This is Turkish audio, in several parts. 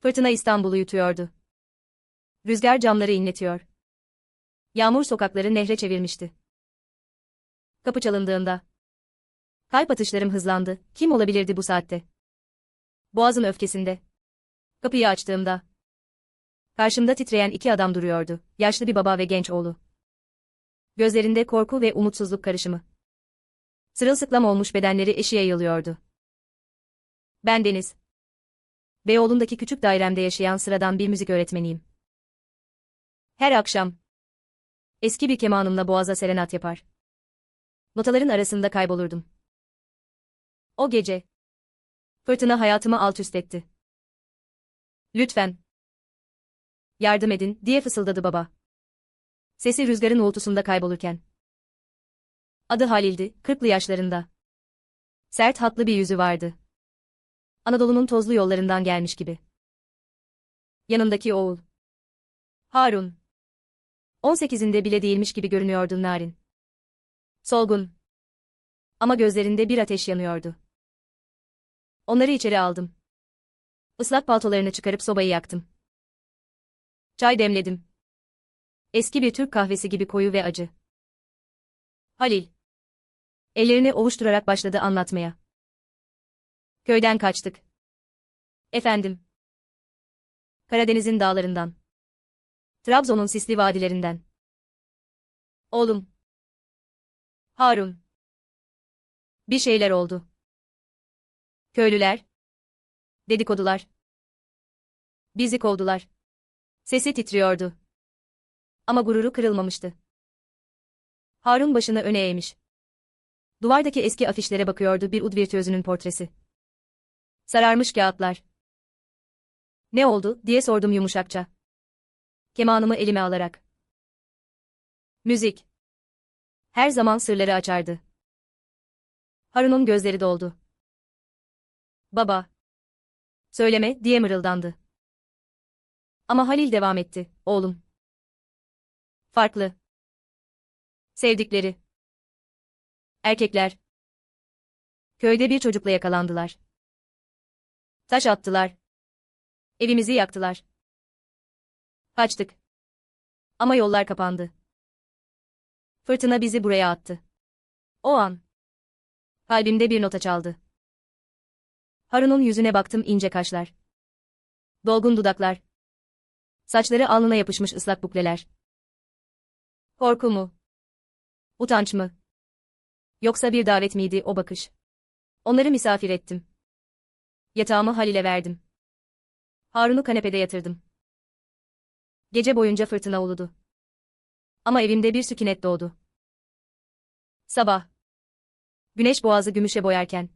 Fırtına İstanbul'u yutuyordu. Rüzgar camları inletiyor. Yağmur sokakları nehre çevirmişti. Kapı çalındığında. Kalp atışlarım hızlandı. Kim olabilirdi bu saatte? Boğazın öfkesinde. Kapıyı açtığımda. Karşımda titreyen iki adam duruyordu. Yaşlı bir baba ve genç oğlu. Gözlerinde korku ve umutsuzluk karışımı. Sırılsıklam olmuş bedenleri eşiğe yayılıyordu. Ben Deniz. Beyoğlu'ndaki küçük dairemde yaşayan sıradan bir müzik öğretmeniyim. Her akşam eski bir kemanımla boğaza serenat yapar. Notaların arasında kaybolurdum. O gece fırtına hayatımı alt üst etti. Lütfen yardım edin diye fısıldadı baba. Sesi rüzgarın uğultusunda kaybolurken. Adı Halil'di, kırklı yaşlarında. Sert hatlı bir yüzü vardı. Anadolu'nun tozlu yollarından gelmiş gibi. Yanındaki oğul. Harun. 18'inde bile değilmiş gibi görünüyordu Narin. Solgun. Ama gözlerinde bir ateş yanıyordu. Onları içeri aldım. Islak paltolarını çıkarıp sobayı yaktım. Çay demledim. Eski bir Türk kahvesi gibi koyu ve acı. Halil. Ellerini ovuşturarak başladı anlatmaya. Köyden kaçtık. Efendim. Karadeniz'in dağlarından. Trabzon'un sisli vadilerinden. Oğlum. Harun. Bir şeyler oldu. Köylüler. Dedikodular. Bizi kovdular. Sesi titriyordu. Ama gururu kırılmamıştı. Harun başını öne eğmiş. Duvardaki eski afişlere bakıyordu bir ud virtüözünün portresi. Sararmış kağıtlar. Ne oldu diye sordum yumuşakça. Kemanımı elime alarak. Müzik. Her zaman sırları açardı. Harun'un gözleri doldu. Baba. Söyleme diye mırıldandı. Ama Halil devam etti, oğlum. Farklı. Sevdikleri. Erkekler. Köyde bir çocukla yakalandılar. Taş attılar. Evimizi yaktılar. Kaçtık. Ama yollar kapandı. Fırtına bizi buraya attı. O an. Kalbimde bir nota çaldı. Harun'un yüzüne baktım ince kaşlar. Dolgun dudaklar. Saçları alnına yapışmış ıslak bukleler. Korku mu? Utanç mı? Yoksa bir davet miydi o bakış? Onları misafir ettim. Yatağımı Halil'e verdim. Harun'u kanepede yatırdım. Gece boyunca fırtına uludu. Ama evimde bir sükunet doğdu. Sabah. Güneş boğazı gümüşe boyarken.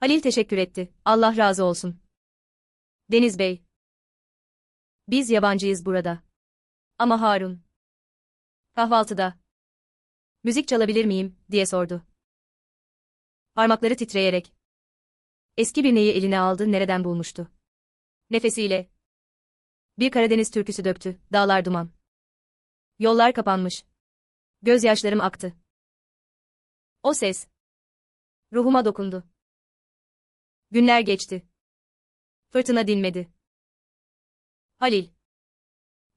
Halil teşekkür etti. Allah razı olsun. Deniz Bey. Biz yabancıyız burada. Ama Harun. Kahvaltıda. Müzik çalabilir miyim, diye sordu. Parmakları titreyerek. Eski bir neyi eline aldı nereden bulmuştu. Nefesiyle. Bir Karadeniz türküsü döktü, dağlar duman. Yollar kapanmış. Gözyaşlarım aktı. O ses. Ruhuma dokundu. Günler geçti. Fırtına dinmedi. Halil.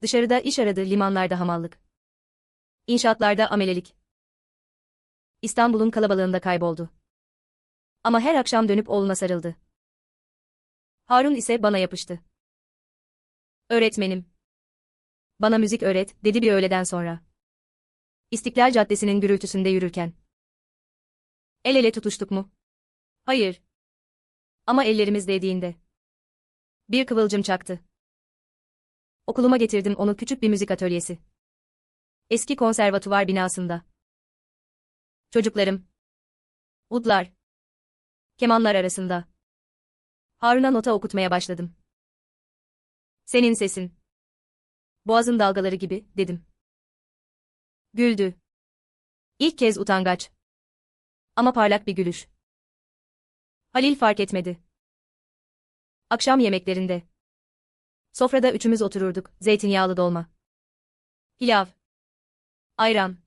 Dışarıda iş aradı limanlarda hamallık. İnşaatlarda amelelik. İstanbul'un kalabalığında kayboldu. Ama her akşam dönüp oğluna sarıldı. Harun ise bana yapıştı. Öğretmenim. Bana müzik öğret, dedi bir öğleden sonra. İstiklal Caddesi'nin gürültüsünde yürürken. El ele tutuştuk mu? Hayır. Ama ellerimiz değdiğinde. Bir kıvılcım çaktı. Okuluma getirdim onu küçük bir müzik atölyesi. Eski konservatuvar binasında. Çocuklarım. Udlar. Kemanlar arasında. Harun'a nota okutmaya başladım. Senin sesin. Boğazın dalgaları gibi, dedim. Güldü. İlk kez utangaç. Ama parlak bir gülüş. Halil fark etmedi. Akşam yemeklerinde. Sofrada üçümüz otururduk, zeytinyağlı dolma. Pilav. Ayran.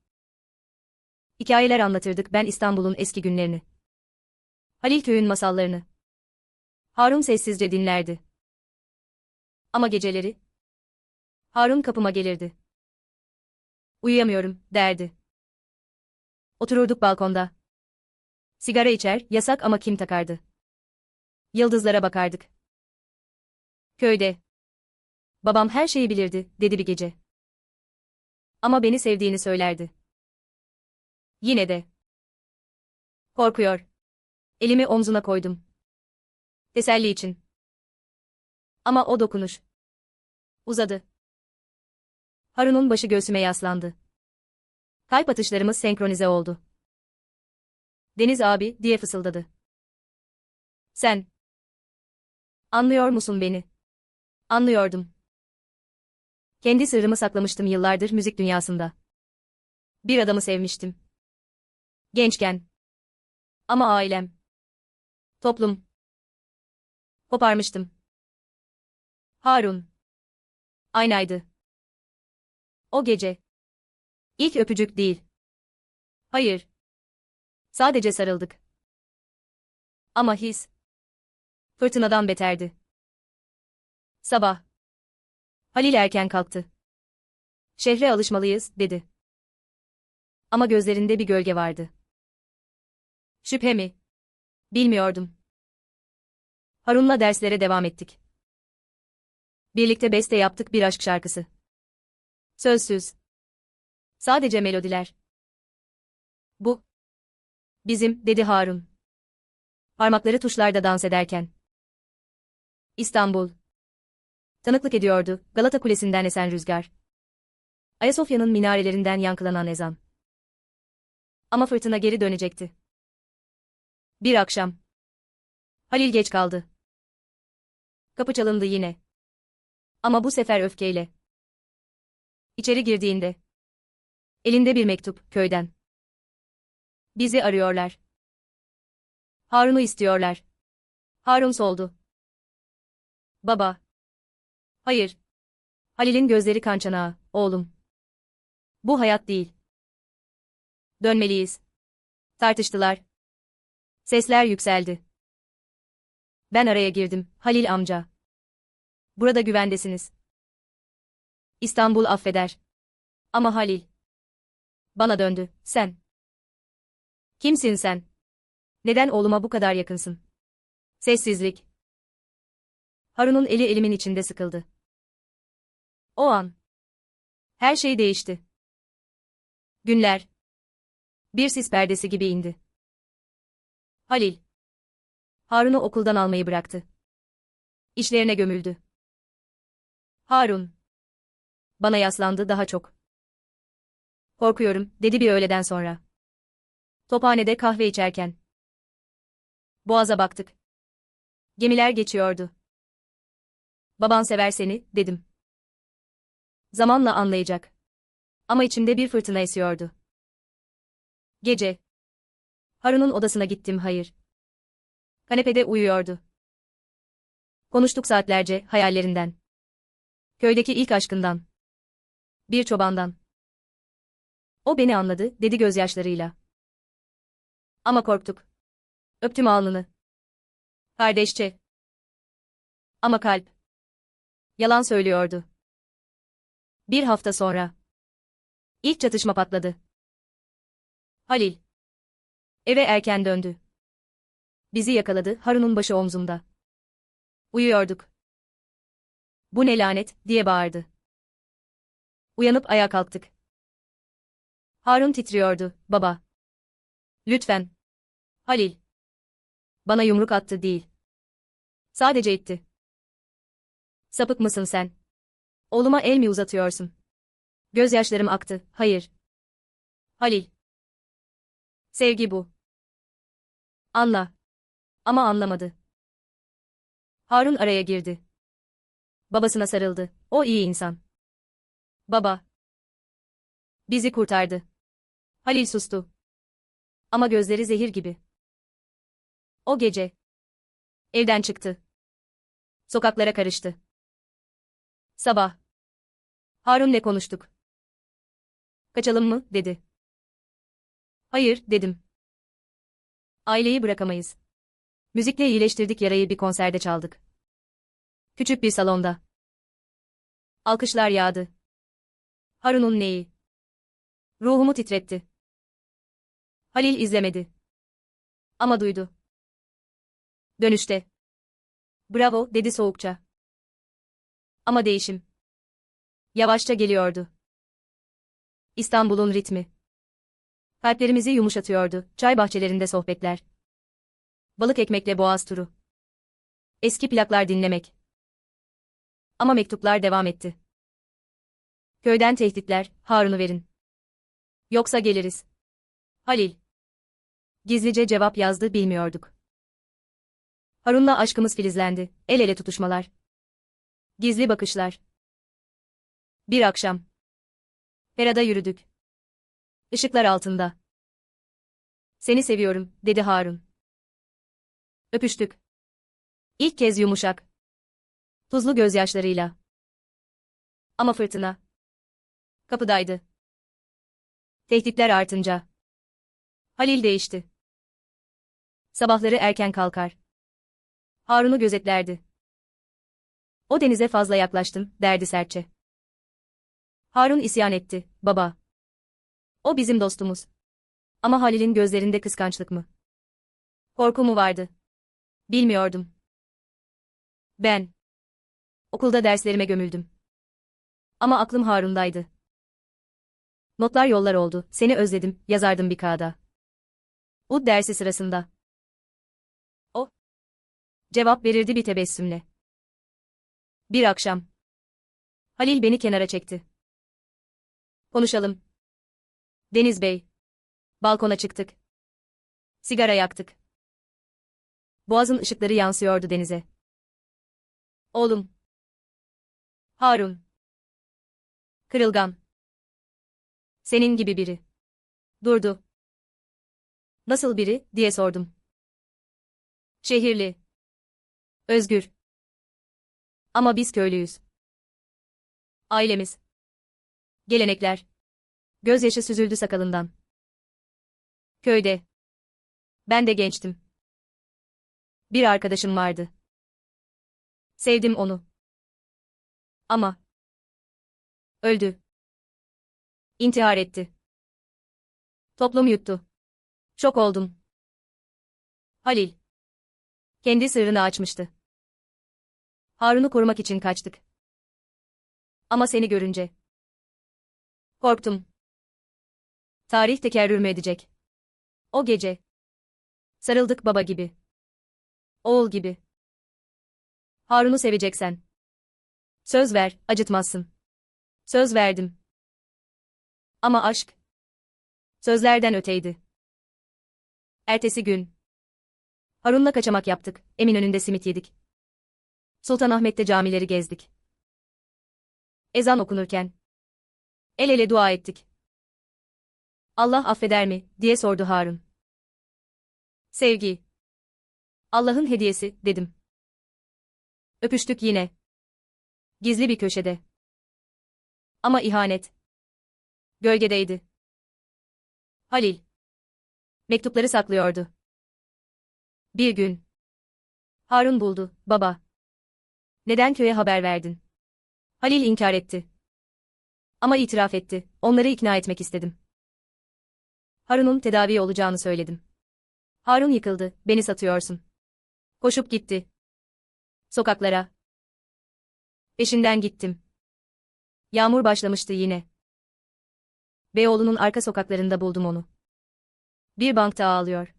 Hikayeler anlatırdık ben İstanbul'un eski günlerini. Halil köyün masallarını. Harun sessizce dinlerdi. Ama geceleri Harun kapıma gelirdi. Uyuyamıyorum, derdi. Otururduk balkonda. Sigara içer, yasak ama kim takardı? Yıldızlara bakardık. Köyde. Babam her şeyi bilirdi, dedi bir gece. Ama beni sevdiğini söylerdi. Yine de. Korkuyor. Elimi omzuna koydum. Teselli için. Ama o dokunuş. Uzadı. Harun'un başı göğsüme yaslandı. Kalp atışlarımız senkronize oldu. Deniz abi, diye fısıldadı. Sen. Anlıyor musun beni? Anlıyordum. Kendi sırrımı saklamıştım yıllardır müzik dünyasında. Bir adamı sevmiştim. Gençken. Ama ailem. Toplum. Koparmıştım. Harun. Aynaydı. O gece. İlk öpücük değil. Hayır. Sadece sarıldık. Ama his. Fırtınadan beterdi. Sabah. Halil erken kalktı. Şehre alışmalıyız, dedi. Ama gözlerinde bir gölge vardı. Şüphe mi? Bilmiyordum. Harun'la derslere devam ettik. Birlikte beste yaptık bir aşk şarkısı. Sözsüz. Sadece melodiler. Bu. Bizim, dedi Harun. Parmakları tuşlarda dans ederken. İstanbul. Tanıklık ediyordu, Galata Kulesi'nden esen rüzgar. Ayasofya'nın minarelerinden yankılanan ezan. Ama fırtına geri dönecekti. Bir akşam. Halil geç kaldı. Kapı çalındı yine. Ama bu sefer öfkeyle. İçeri girdiğinde. Elinde bir mektup, köyden. Bizi arıyorlar. Harun'u istiyorlar. Harun soldu. Baba. Hayır. Halil'in gözleri kan çanağı, oğlum. Bu hayat değil. Dönmeliyiz. Tartıştılar. Sesler yükseldi. Ben araya girdim, Halil amca. Burada güvendesiniz. İstanbul affeder. Ama Halil. Bana döndü, sen. Kimsin sen? Neden oğluma bu kadar yakınsın? Sessizlik. Harun'un eli elimin içinde sıkıldı. O an. Her şey değişti. Günler. Bir sis perdesi gibi indi. Halil. Harun'u okuldan almayı bıraktı. İşlerine gömüldü. Harun. Bana yaslandı daha çok. Korkuyorum, dedi bir öğleden sonra. Tophanede kahve içerken. Boğaza baktık. Gemiler geçiyordu. Baban sever seni, dedim. Zamanla anlayacak. Ama içimde bir fırtına esiyordu. Gece. Harun'un odasına gittim hayır. Kanepede uyuyordu. Konuştuk saatlerce, hayallerinden. Köydeki ilk aşkından. Bir çobandan. O beni anladı, dedi gözyaşlarıyla. Ama korktuk. Öptüm alnını. Kardeşçe. Ama kalp. Yalan söylüyordu. Bir hafta sonra. İlk çatışma patladı. Halil. Eve erken döndü. Bizi yakaladı, Harun'un başı omzumda. Uyuyorduk. Bu ne lanet, diye bağırdı. Uyanıp ayağa kalktık. Harun titriyordu, baba. Lütfen. Halil. Bana yumruk attı değil. Sadece itti. Sapık mısın sen? Oğluma el mi uzatıyorsun? Gözyaşlarım aktı, hayır. Halil. Sevgi bu. Anla. Ama anlamadı. Harun araya girdi. Babasına sarıldı. O iyi insan. Baba. Bizi kurtardı. Halil sustu. Ama gözleri zehir gibi. O gece. Evden çıktı. Sokaklara karıştı. Sabah. Harun'le konuştuk. Kaçalım mı, dedi. Hayır, dedim. Aileyi bırakamayız. Müzikle iyileştirdik yarayı bir konserde çaldık. Küçük bir salonda. Alkışlar yağdı. Harun'un neyi? Ruhumu titretti. Halil izlemedi. Ama duydu. Dönüşte. Bravo, dedi soğukça. Ama değişim. Yavaşça geliyordu. İstanbul'un ritmi. Kalplerimizi yumuşatıyordu, çay bahçelerinde sohbetler. Balık ekmekle boğaz turu. Eski plaklar dinlemek. Ama mektuplar devam etti. Köyden tehditler, Harun'u verin. Yoksa geliriz. Halil. Gizlice cevap yazdı bilmiyorduk. Harun'la aşkımız filizlendi, el ele tutuşmalar. Gizli bakışlar. Bir akşam. Ferada yürüdük. Işıklar altında. Seni seviyorum, dedi Harun. Öpüştük. İlk kez yumuşak. Tuzlu gözyaşlarıyla. Ama fırtına. Kapıdaydı. Tehditler artınca. Halil değişti. Sabahları erken kalkar. Harun'u gözetlerdi. O denize fazla yaklaştın, derdi sertçe. Harun isyan etti, baba. O bizim dostumuz. Ama Halil'in gözlerinde kıskançlık mı? Korku mu vardı? Bilmiyordum. Ben. Okulda derslerime gömüldüm. Ama aklım Harun'daydı. Notlar yollar oldu, seni özledim, yazardım bir kağıda. Ud dersi sırasında. O. Cevap verirdi bir tebessümle. Bir akşam. Halil beni kenara çekti. Konuşalım. Deniz Bey. Balkona çıktık. Sigara yaktık. Boğazın ışıkları yansıyordu denize. Oğlum. Harun. Kırılgan. Senin gibi biri. Durdu. Nasıl biri, diye sordum. Şehirli. Özgür. Ama biz köylüyüz. Ailemiz. Gelenekler. Gözyaşı süzüldü sakalından. Köyde. Ben de gençtim. Bir arkadaşım vardı. Sevdim onu. Ama. Öldü. İntihar etti. Toplum yuttu. Şok oldum. Halil. Kendi sırrını açmıştı. Harun'u korumak için kaçtık. Ama seni görünce. Korktum. Tarih tekerrür edecek? O gece. Sarıldık baba gibi. Oğul gibi. Harun'u seveceksen. Söz ver, acıtmazsın. Söz verdim. Ama aşk. Sözlerden öteydi. Ertesi gün. Harun'la kaçamak yaptık, Eminönü'nde simit yedik. Sultanahmet'te camileri gezdik. Ezan okunurken. El ele dua ettik. Allah affeder mi, diye sordu Harun. Sevgi. Allah'ın hediyesi, dedim. Öpüştük yine. Gizli bir köşede. Ama ihanet. Gölgedeydi. Halil. Mektupları saklıyordu. Bir gün. Harun buldu, baba. Neden köye haber verdin? Halil inkar etti. Ama itiraf etti, onları ikna etmek istedim. Harun'un tedavi olacağını söyledim. Harun yıkıldı, beni satıyorsun. Koşup gitti. Sokaklara. Peşinden gittim. Yağmur başlamıştı yine. Beyoğlu'nun arka sokaklarında buldum onu. Bir bankta ağlıyor.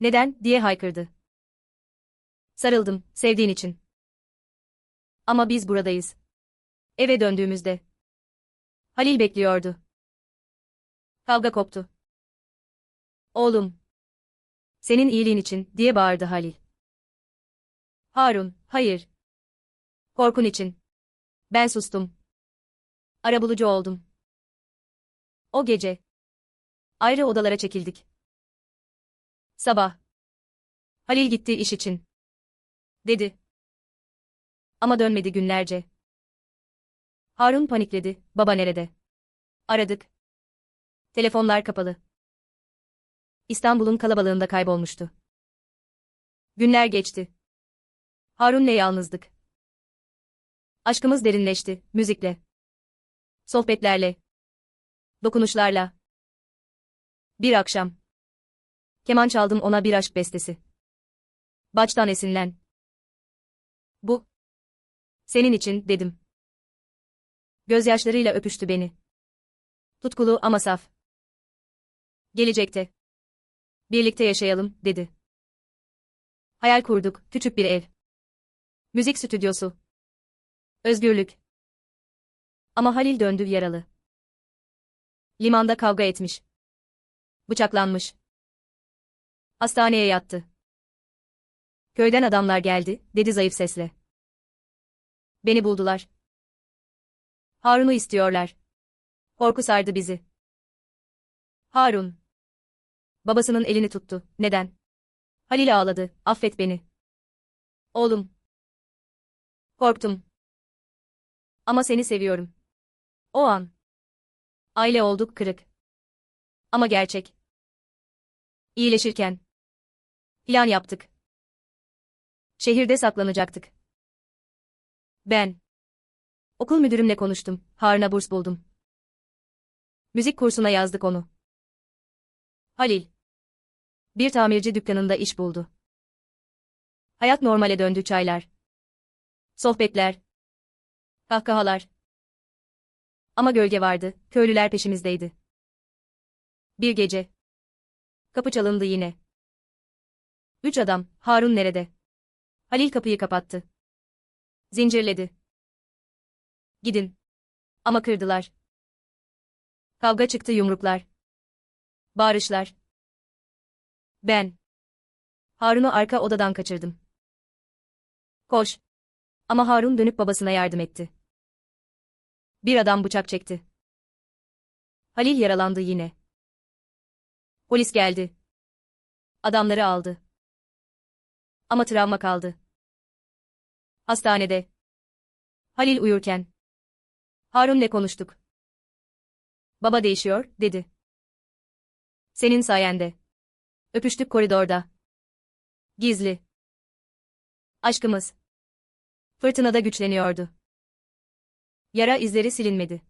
Neden, diye haykırdı. Sarıldım, sevdiğin için. Ama biz buradayız. Eve döndüğümüzde. Halil bekliyordu. Kavga koptu. Oğlum. Senin iyiliğin için, diye bağırdı Halil. Harun, hayır. Korkun için. Ben sustum. Arabulucu oldum. O gece. Ayrı odalara çekildik. Sabah. Halil gitti iş için. Dedi. Ama dönmedi günlerce. Harun panikledi, baba nerede? Aradık. Telefonlar kapalı. İstanbul'un kalabalığında kaybolmuştu. Günler geçti. Harun'le yalnızdık. Aşkımız derinleşti, müzikle. Sohbetlerle. Dokunuşlarla. Bir akşam. Keman çaldım ona bir aşk bestesi. Baştan esinlen. Bu. Senin için, dedim. Gözyaşlarıyla öpüştü beni. Tutkulu ama saf. Gelecekte. Birlikte yaşayalım, dedi. Hayal kurduk, küçük bir ev. Müzik stüdyosu. Özgürlük. Ama Halil döndü yaralı. Limanda kavga etmiş. Bıçaklanmış. Hastaneye yattı. Köyden adamlar geldi, dedi zayıf sesle. Beni buldular. Harun'u istiyorlar. Korku sardı bizi. Harun. Babasının elini tuttu. Neden? Halil ağladı. Affet beni. Oğlum. Korktum. Ama seni seviyorum. O an. Aile olduk kırık. Ama gerçek. İyileşirken. Plan yaptık. Şehirde saklanacaktık. Ben. Okul müdürümle konuştum. Harun'a burs buldum. Müzik kursuna yazdık onu. Halil. Bir tamirci dükkanında iş buldu. Hayat normale döndü çaylar. Sohbetler. Kahkahalar. Ama gölge vardı, köylüler peşimizdeydi. Bir gece. Kapı çalındı yine. Üç adam, Harun nerede? Halil kapıyı kapattı. Zincirledi. Gidin. Ama kırdılar. Kavga çıktı yumruklar. Bağırışlar. Ben. Harun'u arka odadan kaçırdım. Koş. Ama Harun dönüp babasına yardım etti. Bir adam bıçak çekti. Halil yaralandı yine. Polis geldi. Adamları aldı. Ama travma kaldı. Hastanede. Halil uyurken. Harun'le konuştuk. Baba değişiyor, dedi. Senin sayende. Öpüştük koridorda. Gizli. Aşkımız. Fırtınada güçleniyordu. Yara izleri silinmedi.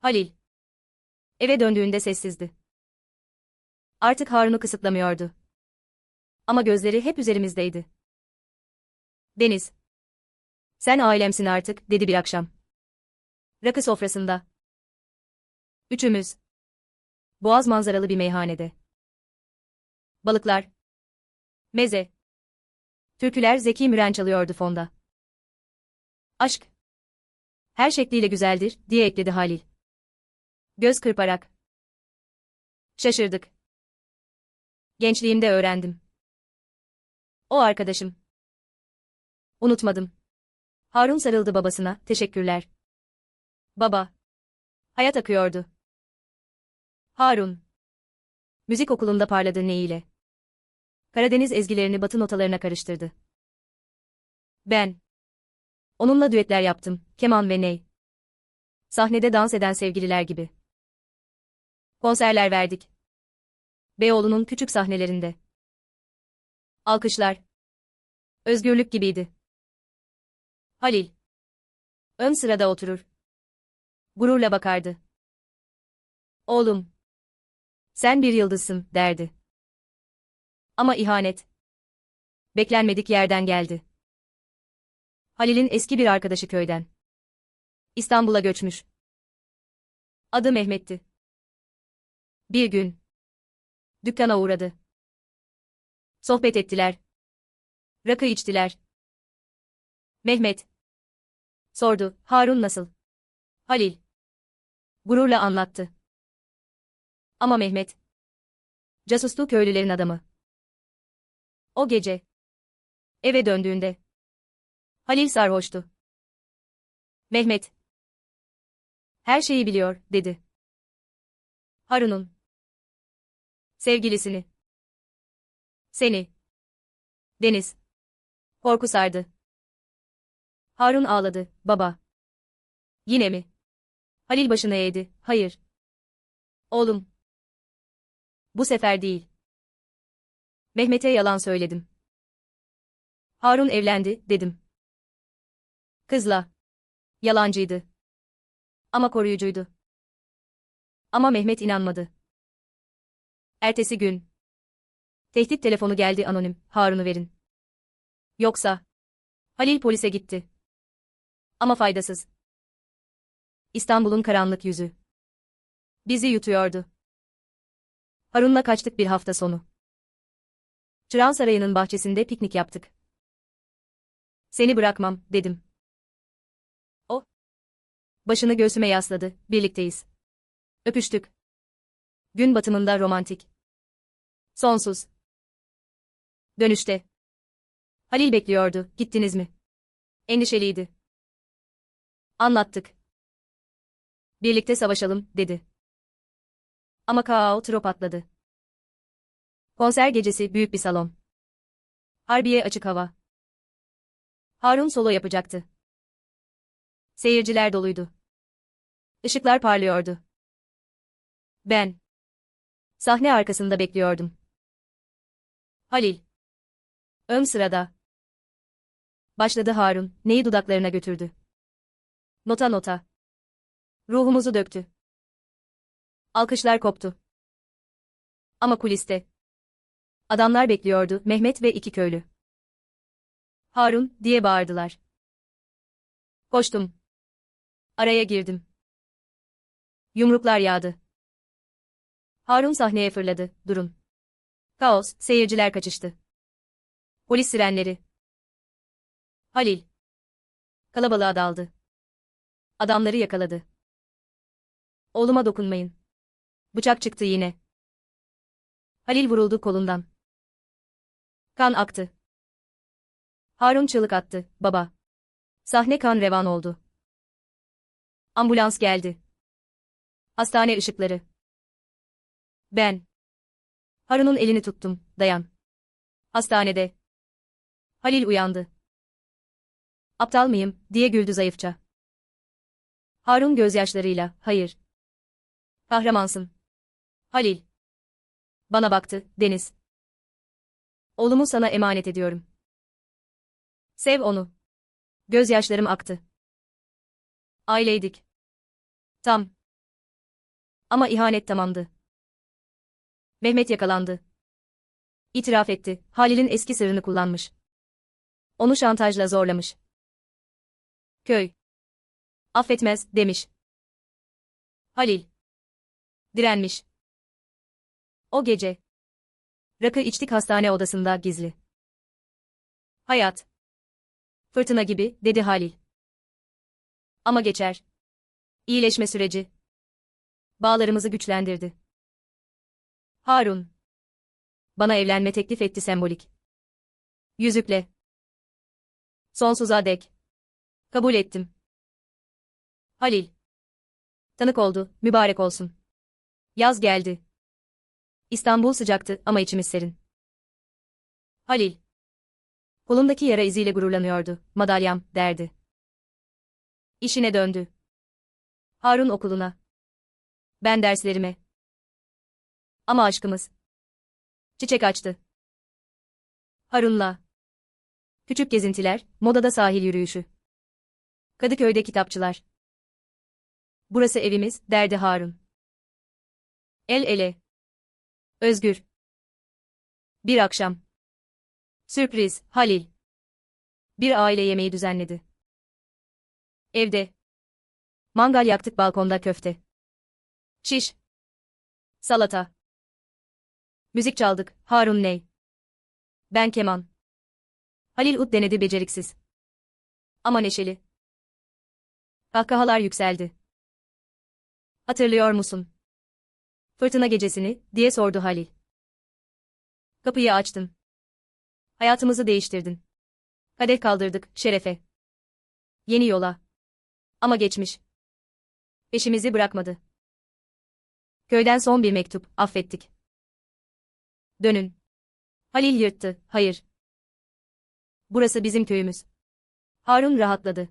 Halil. Eve döndüğünde sessizdi. Artık Harun'u kısıtlamıyordu. Ama gözleri hep üzerimizdeydi. Deniz. Sen ailemsin artık, dedi bir akşam. Rakı sofrasında. Üçümüz. Boğaz manzaralı bir meyhanede. Balıklar. Meze. Türküler Zeki Müren çalıyordu fonda. Aşk. Her şekliyle güzeldir, diye ekledi Halil. Göz kırparak. Şaşırdık. Gençliğimde öğrendim. O arkadaşım. Unutmadım. Harun sarıldı babasına, teşekkürler. Baba. Hayat akıyordu. Harun. Müzik okulunda parladı neyiyle. Karadeniz ezgilerini batı notalarına karıştırdı. Ben. Onunla düetler yaptım, keman ve ney. Sahnede dans eden sevgililer gibi. Konserler verdik. Beyoğlu'nun küçük sahnelerinde. Alkışlar. Özgürlük gibiydi. Halil. Ön sırada oturur. Gururla bakardı. Oğlum. Sen bir yıldızsın, derdi. Ama ihanet. Beklenmedik yerden geldi. Halil'in eski bir arkadaşı köyden. İstanbul'a göçmüş. Adı Mehmet'ti. Bir gün. Dükkana uğradı. Sohbet ettiler. Rakı içtiler. Mehmet. Sordu, Harun nasıl? Halil. Gururla anlattı. Ama Mehmet. Casuslu köylülerin adamı. O gece. Eve döndüğünde. Halil sarhoştu. Mehmet. Her şeyi biliyor, dedi. Harun'un. Sevgilisini. Seni. Deniz. Korku sardı. Harun ağladı, baba. Yine mi? Halil başını eğdi, hayır. Oğlum. Bu sefer değil. Mehmet'e yalan söyledim. Harun evlendi, dedim. Kızla. Yalancıydı. Ama koruyucuydu. Ama Mehmet inanmadı. Ertesi gün. Tehdit telefonu geldi anonim, Harun'u verin. Yoksa. Halil polise gitti. Ama faydasız. İstanbul'un karanlık yüzü. Bizi yutuyordu. Harun'la kaçtık bir hafta sonu. Çırağan Sarayı'nın bahçesinde piknik yaptık. Seni bırakmam, dedim. O. Başını göğsüme yasladı, birlikteyiz. Öpüştük. Gün batımında romantik. Sonsuz. Dönüşte. Halil bekliyordu, gittiniz mi? Endişeliydi. Anlattık. Birlikte savaşalım, dedi. Ama Kao trop atladı. Konser gecesi büyük bir salon. Harbiye açık hava. Harun solo yapacaktı. Seyirciler doluydu. Işıklar parlıyordu. Ben. Sahne arkasında bekliyordum. Halil. Ön sırada. Başladı Harun, neyi dudaklarına götürdü. Nota nota. Ruhumuzu döktü. Alkışlar koptu. Ama kuliste. Adamlar bekliyordu, Mehmet ve iki köylü. Harun, diye bağırdılar. Koştum. Araya girdim. Yumruklar yağdı. Harun sahneye fırladı, durun. Kaos, seyirciler kaçıştı. Polis sirenleri. Halil. Kalabalığa daldı. Adamları yakaladı. Oğluma dokunmayın. Bıçak çıktı yine. Halil vuruldu kolundan. Kan aktı. Harun çığlık attı, baba. Sahne kan revan oldu. Ambulans geldi. Hastane ışıkları. Ben. Harun'un elini tuttum, dayan. Hastanede. Halil uyandı. Aptal mıyım, diye güldü zayıfça. Harun gözyaşlarıyla, hayır. Kahramansın. Halil. Bana baktı, Deniz. Oğlumu sana emanet ediyorum. Sev onu. Gözyaşlarım aktı. Aileydik. Tam. Ama ihanet tamamdı. Mehmet yakalandı. İtiraf etti, Halil'in eski sırrını kullanmış. Onu şantajla zorlamış. Köy. Affetmez, demiş. Halil. Direnmiş. O gece. Rakı içtik hastane odasında gizli. Hayat. Fırtına gibi, dedi Halil. Ama geçer. İyileşme süreci. Bağlarımızı güçlendirdi. Harun. Bana evlenme teklif etti sembolik. Yüzükle. Sonsuza dek. Kabul ettim. Halil. Tanık oldu, mübarek olsun. Yaz geldi. İstanbul sıcaktı ama içimiz serin. Halil. Kolundaki yara iziyle gururlanıyordu, madalyam, derdi. İşine döndü. Harun okuluna. Ben derslerime. Ama aşkımız. Çiçek açtı. Harun'la. Küçük gezintiler, modada sahil yürüyüşü. Kadıköy'de kitapçılar. Burası evimiz, derdi Harun. El ele. Özgür. Bir akşam. Sürpriz, Halil. Bir aile yemeği düzenledi. Evde. Mangal yaktık balkonda köfte. Şiş. Salata. Müzik çaldık, Harun Ney. Ben keman. Halil ut denedi beceriksiz. Ama neşeli. Kahkahalar yükseldi. Hatırlıyor musun? Fırtına gecesini, diye sordu Halil. Kapıyı açtın. Hayatımızı değiştirdin. Kadeh kaldırdık, şerefe. Yeni yola. Ama geçmiş. Peşimizi bırakmadı. Köyden son bir mektup, affettik. Dönün. Halil yırttı, hayır. Burası bizim köyümüz. Harun rahatladı.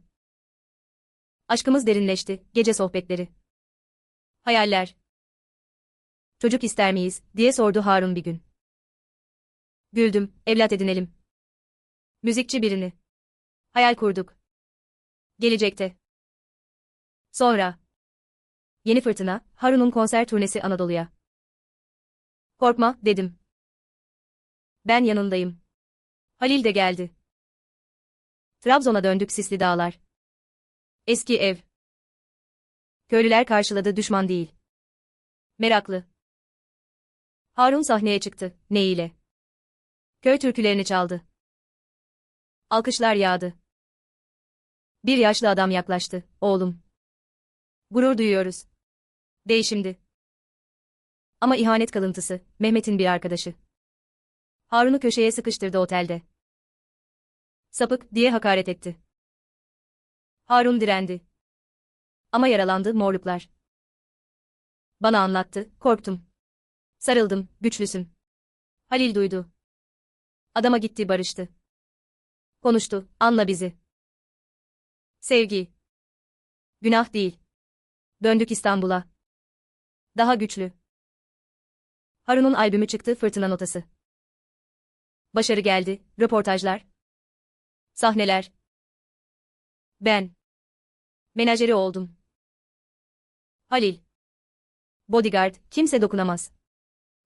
Aşkımız derinleşti, gece sohbetleri. Hayaller. Çocuk ister miyiz, diye sordu Harun bir gün. Güldüm, evlat edinelim. Müzikçi birini. Hayal kurduk. Gelecekte. Sonra. Yeni fırtına, Harun'un konser turnesi Anadolu'ya. Korkma, dedim. Ben yanındayım. Halil de geldi. Trabzon'a döndük sisli dağlar. Eski ev. Köylüler karşıladı düşman değil. Meraklı. Harun sahneye çıktı, neyiyle? Köy türkülerini çaldı. Alkışlar yağdı. Bir yaşlı adam yaklaştı, oğlum. Gurur duyuyoruz. Değişimdi. Ama ihanet kalıntısı, Mehmet'in bir arkadaşı. Harun'u köşeye sıkıştırdı otelde. Sapık, diye hakaret etti. Harun direndi. Ama yaralandı morluklar. Bana anlattı, korktum. Sarıldım, güçlüsün. Halil duydu. Adama gitti barıştı. Konuştu, anla bizi. Sevgi. Günah değil. Döndük İstanbul'a. Daha güçlü. Harun'un albümü çıktı fırtına notası. Başarı geldi, röportajlar. Sahneler. Ben. Menajeri oldum. Halil. Bodyguard, kimse dokunamaz.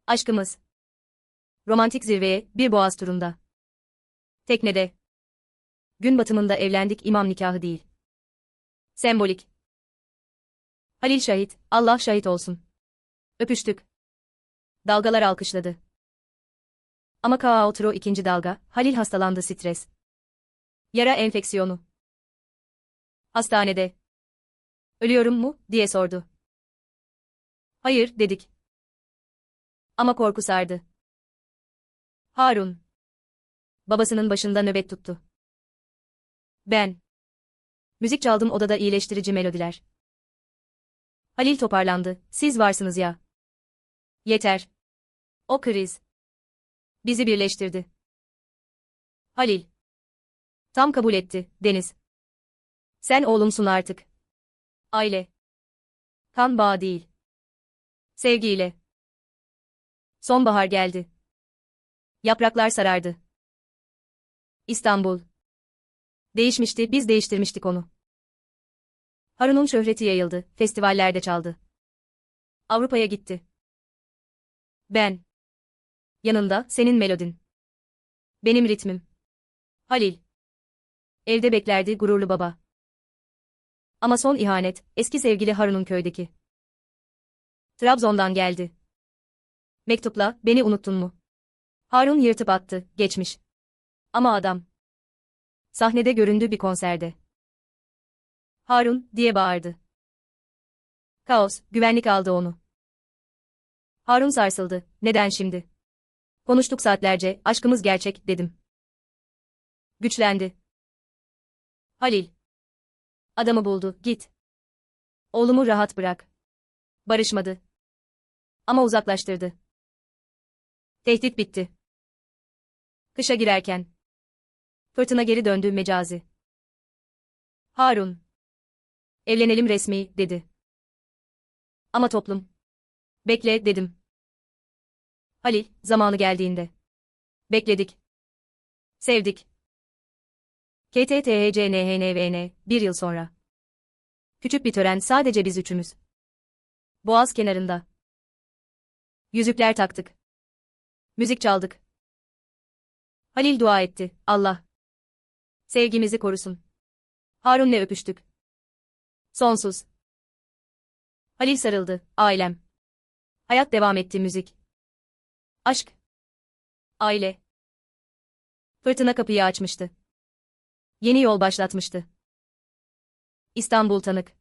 Aşkımız. Romantik zirveye, bir boğaz turunda. Teknede. Gün batımında evlendik imam nikahı değil. Sembolik. Halil şahit, Allah şahit olsun. Öpüştük. Dalgalar alkışladı. Ama Kaotro ikinci dalga, Halil hastalandı stres. Yara enfeksiyonu. Hastanede. Ölüyorum mu, diye sordu. Hayır, dedik. Ama korku sardı. Harun. Babasının başında nöbet tuttu. Ben. Müzik çaldım odada iyileştirici melodiler. Halil toparlandı. Siz varsınız ya. Yeter. O kriz. Bizi birleştirdi. Halil. Tam kabul etti, Deniz. Sen oğlumsun artık. Aile. Kan bağı değil. Sevgiyle. Sonbahar geldi. Yapraklar sarardı. İstanbul. Değişmişti, biz değiştirmiştik onu. Harun'un şöhreti yayıldı, festivallerde çaldı. Avrupa'ya gitti. Ben. Yanında, senin melodin. Benim ritmim. Halil. Evde beklerdi gururlu baba. Ama son ihanet, eski sevgili Harun'un köydeki. Trabzon'dan geldi. Mektupla, beni unuttun mu? Harun yırtıp attı, geçmiş. Ama adam. Sahnede göründü bir konserde. Harun, diye bağırdı. Kaos, güvenlik aldı onu. Harun sarsıldı, neden şimdi? Konuştuk saatlerce, aşkımız gerçek, dedim. Güçlendi. Halil. Adamı buldu, git. Oğlumu rahat bırak. Barışmadı. Ama uzaklaştırdı. Tehdit bitti. Kışa girerken. Fırtına geri döndü mecazi. Harun. Evlenelim resmi, dedi. Ama toplum. Bekle, dedim. Halil, zamanı geldiğinde. Bekledik. Sevdik. KTTHCNHNVN, bir yıl sonra. Küçük bir tören sadece biz üçümüz. Boğaz kenarında. Yüzükler taktık. Müzik çaldık. Halil dua etti, Allah. Sevgimizi korusun. Harun'la öpüştük. Sonsuz. Halil sarıldı, ailem. Hayat devam etti müzik. Aşk. Aile. Fırtına kapıyı açmıştı. Yeni yol başlatmıştı. İstanbul tanık.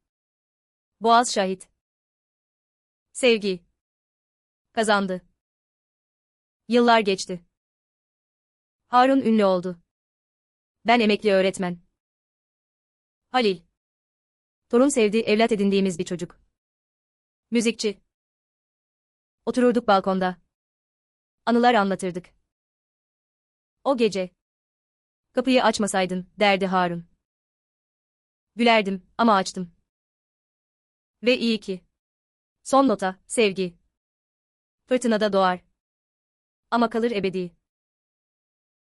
Boğaz şahit. Sevgi. Kazandı. Yıllar geçti. Harun ünlü oldu. Ben emekli öğretmen. Halil. Torun sevdi, evlat edindiğimiz bir çocuk. Müzikçi. Otururduk balkonda. Anılar anlatırdık. O gece. Kapıyı açmasaydın, derdi Harun. Gülerdim ama açtım. Ve iyi ki. Son nota, sevgi. Fırtınada doğar. Ama kalır ebedi.